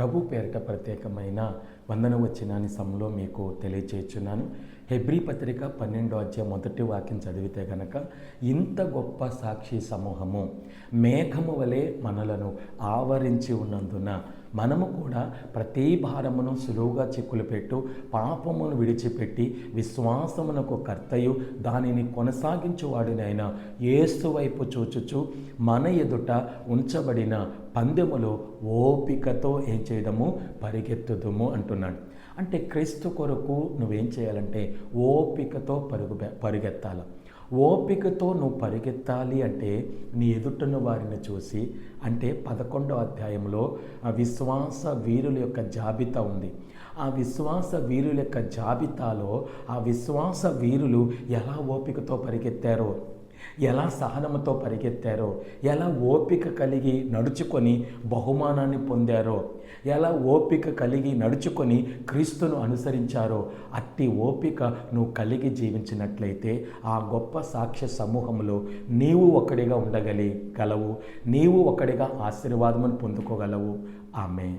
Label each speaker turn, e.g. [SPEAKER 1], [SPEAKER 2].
[SPEAKER 1] ప్రభు పేరిట ప్రత్యేకమైన వందన వచ్చినాన్ని సమలో మీకు తెలియచేస్తున్నాను. హెబ్రీ పత్రిక పన్నెండో అధ్యాయ మొదటి వాక్యం చదివితే గనక ఇంత గొప్ప సాక్షి సమూహము మేఘము వలె మనలను ఆవరించి ఉన్నందున మనము కూడా ప్రతి భారమును సులువుగా చిక్కులు పెట్టు పాపమును విడిచిపెట్టి విశ్వాసమునకు కర్తయు దానిని కొనసాగించువాడినైనా ఏసు వైపు చూచుచు మన ఎదుట ఉంచబడిన పందెములో ఓపికతో ఏం చేయడము? పరిగెత్తుదము అంటున్నాడు. అంటే క్రీస్తు కొరకు నువ్వేం చేయాలంటే ఓపికతో పరుగు పరిగెత్తాలి. ఓపికతో నువ్వు పరిగెత్తాలి అంటే నీ ఎదుటను వారిని చూసి అంటే పదకొండో అధ్యాయంలో ఆ విశ్వాస వీరుల యొక్క జాబితా ఉంది. ఆ విశ్వాస వీరుల యొక్క జాబితాలో ఆ విశ్వాస వీరులు ఎలా ఓపికతో పరిగెత్తారో ఎలా సహనంతో పరిగెత్తారో ఎలా ఓపిక కలిగి నడుచుకొని బహుమానాన్ని పొందారో ఎలా ఓపిక కలిగి నడుచుకొని క్రీస్తును అనుసరించారో అట్టి ఓపిక నువ్వు కలిగి జీవించినట్లయితే ఆ గొప్ప సాక్ష్య సమూహంలో నీవు ఒకడిగా ఉండగలి గలవు నీవు ఒకడిగా ఆశీర్వాదమును పొందుకోగలవు. ఆమె